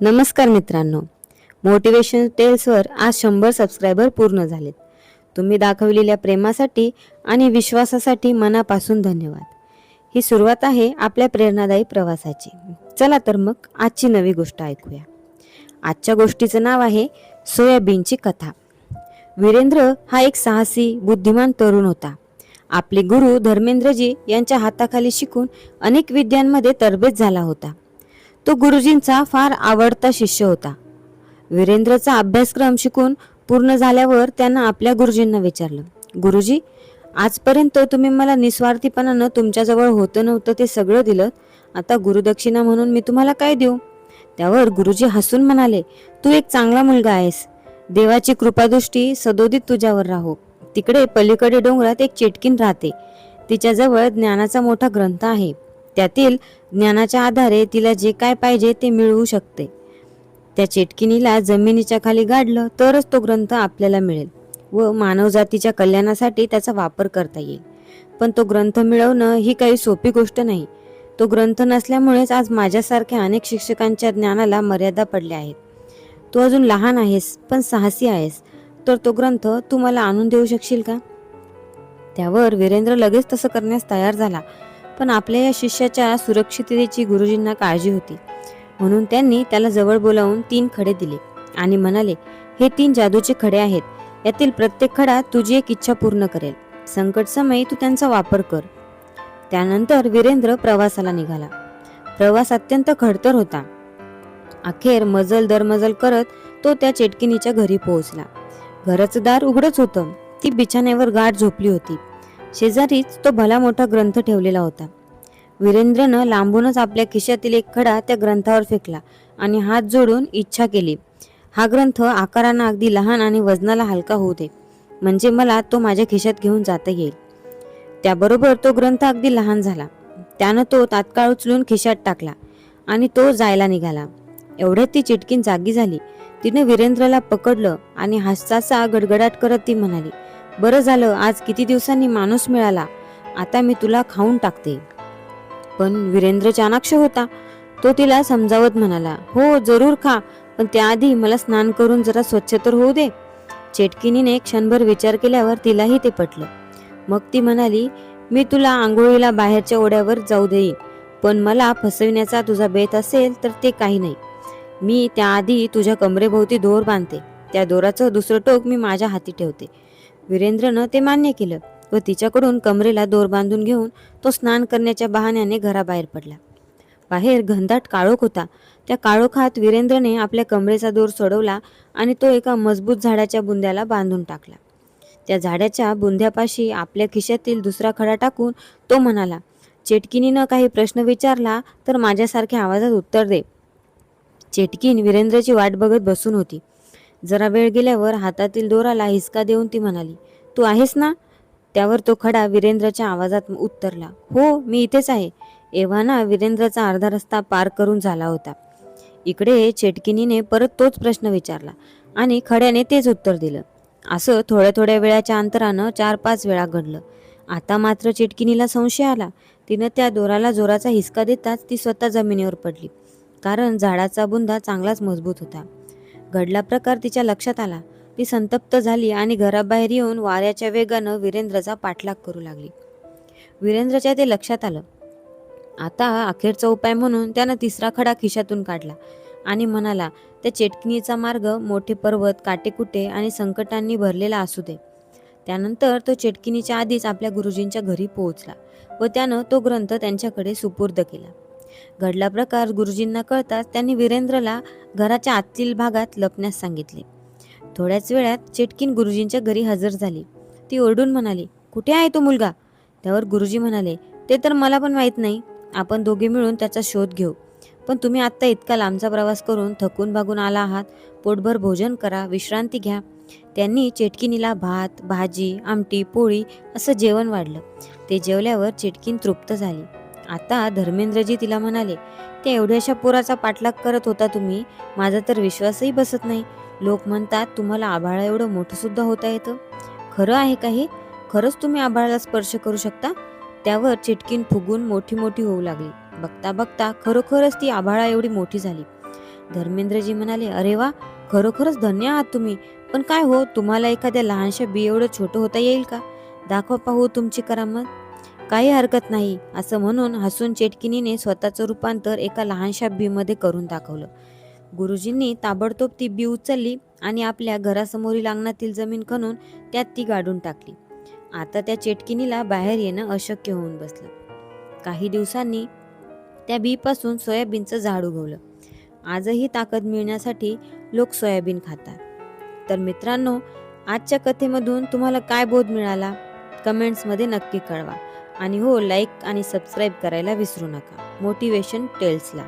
नमस्कार मित्रांनो. मोटिवेशन टेल्सवर आज शंभर सबस्क्रायबर पूर्ण झालेत. तुम्ही दाखवलेल्या प्रेमासाठी आणि विश्वासासाठी मनापासून धन्यवाद. ही सुरुवात आहे आपल्या प्रेरणादायी प्रवासाची. चला तर मग आजची नवी गोष्ट ऐकूया. आजच्या गोष्टीचं नाव आहे सोयाबीनची कथा. वीरेंद्र हा एक साहसी बुद्धिमान तरुण होता. आपले गुरु धर्मेंद्रजी यांच्या हाताखाली शिकून अनेक विद्यांमध्ये तरबेज झाला होता. तो गुरुजींचा फार आवडता शिष्य होता. वीरेंद्रचा अभ्यासक्रम शिकून पूर्ण झाल्यावर त्यांना आपल्या गुरुजींना विचारलं गुरुजी आजपर्यंत तुम्ही मला निस्वार्थीपणानं तुमच्याजवळ होतं नव्हतं ते सगळं दिलं. आता गुरुदक्षिणा म्हणून मी तुम्हाला काय देऊ? त्यावर गुरुजी हसून म्हणाले तू एक चांगला मुलगा आहेस. देवाची कृपादृष्टी सदोदित तुझ्यावर राहो. तिकडे पलीकडे डोंगरात एक चेटकीन राहते. तिच्याजवळ ज्ञानाचा मोठा ग्रंथ आहे. त्यातील ज्ञानाच्या आधारे तिला जे काय पाहिजे ते मिळवू शकते. त्या चेटकिनीला जमिनीच्या खाली गाडलं तरच तो ग्रंथ आपल्याला मिळेल व मानवजातीच्या कल्याणासाठी त्याचा वापर करता येईल. पण तो ग्रंथ मिळवणं ही काही सोपी गोष्ट नाही. तो ग्रंथ नसल्यामुळेच आज माझ्यासारख्या अनेक शिक्षकांच्या ज्ञानाला मर्यादा पडल्या आहेत. तू अजून लहान आहेस पण साहसी आहेस. तर तो ग्रंथ तू मला आणून देऊ शकशील का? त्यावर वीरेंद्र लगेच तसं करण्यास तयार झाला. पण आपल्या या शिष्याच्या सुरक्षिततेची गुरुजींना काळजी होती. म्हणून त्यांनी त्याला जवळ बोलावून तीन खडे दिले आणि म्हणाले हे तीन जादूचे खडे आहेत. यातील प्रत्येक खडा तुझी एक इच्छा पूर्ण करेल. संकट समयी तू त्यांचा वापर कर. त्यानंतर वीरेंद्र प्रवासाला निघाला. प्रवास अत्यंत खडतर होता. अखेर मजल दरमजल करत तो त्या चेटकिनीच्या घरी पोहोचला. घराचं दार उघडच होतं. ती बिछाण्यावर गाठ झोपली होती. शेजारीच तो भला मोठा ग्रंथ ठेवलेला होता. वीरेंद्रनं लांबूनच आपल्या खिशातील एक खडा त्या ग्रंथावर फेकला आणि हात जोडून इच्छा केली. हा ग्रंथ आकारानं अगदी लहान आणि वजनाला हलका होऊ दे. म्हणजे मला तो माझ्या खिशात घेऊन जाता येईल. त्याबरोबर तो ग्रंथ अगदी लहान झाला. त्यानं तो तात्काळ उचलून खिशात टाकला आणि तो जायला निघाला. एवढ्यात ती चिटकीन जागी झाली. तिने वीरेंद्रला पकडलं आणि हास्याचा गडगडाट करत ती म्हणाली बरं झालं आज किती दिवसांनी माणूस मिळाला आता मी तुला खाऊन टाकते. पण वीरेंद्र चाणाक्ष होता. तो तिला समजावत म्हणाला हो जरूर खा पण त्याआधी मला स्नान करून जरा स्वच्छ तर होऊ दे. चेटकिनीने क्षणभर विचार केल्यावर तिलाही ते पटलं. मग ती म्हणाली मी तुला आंघोळीला बाहेरच्या ओढ्यावर जाऊ देईन पण मला फसविण्याचा तुझा बेत असेल तर ते काही नाही. मी त्याआधी तुझ्या कमरेभोवती दोर बांधते. त्या दोराचं दुसरं टोक मी माझ्या हाती ठेवते. वीरेंद्रनं ते मान्य केलं व तिच्याकडून कमरेला दोर बांधून घेऊन तो स्नान करण्याच्या बहाण्याने घराबाहेर पडला. बाहेर घनदाट काळोख होता. त्या काळोखात वीरेंद्रने आपल्या कमरेचा दोर सोडवला आणि तो एका मजबूत झाडाच्या बुंद्याला बांधून टाकला. त्या झाडाच्या बुंद्यापाशी आपल्या खिशातील दुसरा खडा टाकून तो म्हणाला चेटकिनीनं काही प्रश्न विचारला तर माझ्यासारख्या आवाजात उत्तर दे. चेटकीन वीरेंद्रची वाट बघत बसून होती. जरा वेळ गेल्यावर हातातील दोराला हिसका देऊन ती म्हणाली तू आहेस ना? त्यावर तो खडा वीरेंद्रच्या आवाजात उत्तरला हो मी इथेच आहे. एव्हाना वीरेंद्रचा अर्धा रस्ता पार करून झाला होता. इकडे चेटकिनीने परत तोच प्रश्न विचारला आणि खड्याने तेच उत्तर दिलं. असं थोड्या थोड्या वेळाच्या अंतरानं चार पाच वेळा घडलं. आता मात्र चिटकिनीला संशय आला. तिनं त्या दोराला जोराचा हिसका देताच ती स्वतः जमिनीवर पडली. कारण झाडाचा बुंदा चांगलाच मजबूत होता. घडला प्रकार तिच्या लक्षात आला. ती संतप्त झाली आणि घराबाहेर येऊन वाऱ्याच्या वेगानं वीरेंद्रचा पाठलाग करू लागली. वीरेंद्रच्या ते लक्षात आलं. आता अखेरचा उपाय म्हणून त्यानं तिसरा खडा खिशातून काढला आणि म्हणाला त्या चेटकिनीचा मार्ग मोठे पर्वत काटेकुटे आणि संकटांनी भरलेला असू दे. त्यानंतर तो चेटकिनीच्या आधीच आपल्या गुरुजींच्या घरी पोहोचला व त्यानं तो ग्रंथ त्यांच्याकडे सुपूर्द केला. घडला प्रकार गुरुजींना कळताच त्यांनी वीरेंद्रला घराच्या आतील भागात लपण्यास सांगितले. थोड्याच वेळात चेटकीन गुरुजींच्या घरी हजर झाली. ती ओरडून म्हणाली कुठे आहे तो मुलगा? त्यावर गुरुजी म्हणाले ते तर मला पण माहीत नाही. आपण दोघे मिळून त्याचा शोध घेऊ. पण तुम्ही आत्ता इतका लांबचा प्रवास करून थकून भागून आला आहात. पोटभर भोजन करा विश्रांती घ्या. त्यांनी चेटकिनीला भात भाजी आमटी पोळी असं जेवण वाढलं. ते जेवल्यावर चेटकीन तृप्त झाली. आता धर्मेंद्रजी तिला म्हणाले त्या एवढ्याशा पोराचा पाठलाग करत होता तुम्ही माझा तर विश्वासही बसत नाही. लोक म्हणतात तुम्हाला आभाळा एवढं मोठं सुद्धा होता येतं. खरं आहे का हे? खरंच तुम्ही आभाळाला स्पर्श करू शकता त्यावर चिटकीन फुगून मोठी मोठी होऊ लागली. बघता बघता खरोखरच ती आभाळा एवढी मोठी झाली. धर्मेंद्रजी म्हणाले अरे वा खरोखरच धन्य आहात तुम्ही. पण काय हो तुम्हाला एखाद्या लहानशा बी एवढं छोटं होता येईल का? दाखवा पाहू तुमची करामत. काही हरकत नाही असं म्हणून हसून चेटकिनीने स्वतःचं रूपांतर एका लहानशा बीमध्ये करून दाखवलं. गुरुजींनी ताबडतोब ती बी उचलली आणि आपल्या घरासमोरील अंगणातील जमीन खणून त्यात ती गाडून टाकली. आता त्या चेटकिनीला बाहेर येणं अशक्य होऊन बसलं. काही दिवसांनी त्या बीपासून सोयाबीनचं झाड उगवलं. आजही ताकद मिळण्यासाठी लोक सोयाबीन खातात. तर मित्रांनो आजच्या कथेमधून तुम्हाला काय बोध मिळाला? कमेंट्समध्ये नक्की कळवा. आणि हो लाईक आणि सबस्क्राईब करायला विसरू नका. मोटिवेशन टेल्सला